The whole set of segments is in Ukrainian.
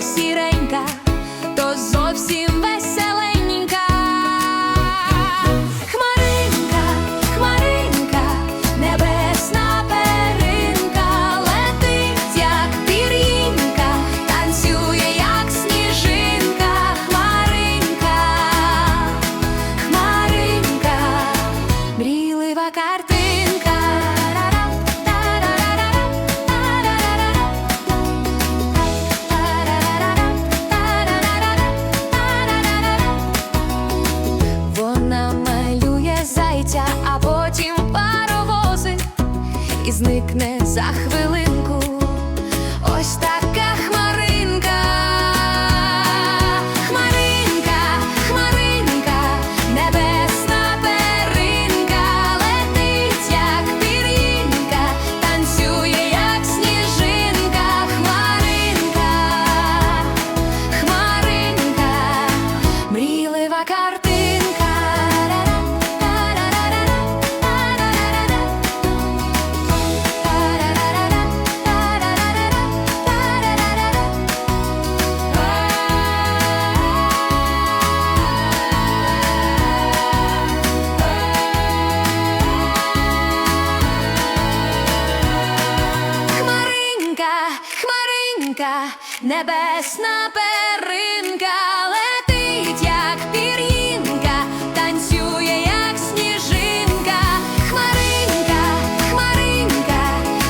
сіренька, то зовсім веселенька. Хмаринка, хмаринка, небесна перинка, летить, як пір'їнка, танцює, як сніжинка, хмаринка, хмаринка, мрійлива картинка. Зникне за хвилинку. зірка, небесна перинка летить, як пір'їнка, танцює, як сніжинка, хмаринка, хмаринка,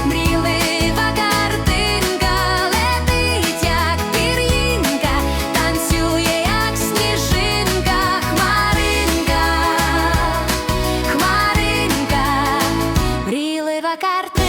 мрілива картинка, летить, як пір'їнка, танцює, як сніжинка, хмаринка, хмаринка, мрілива картинка.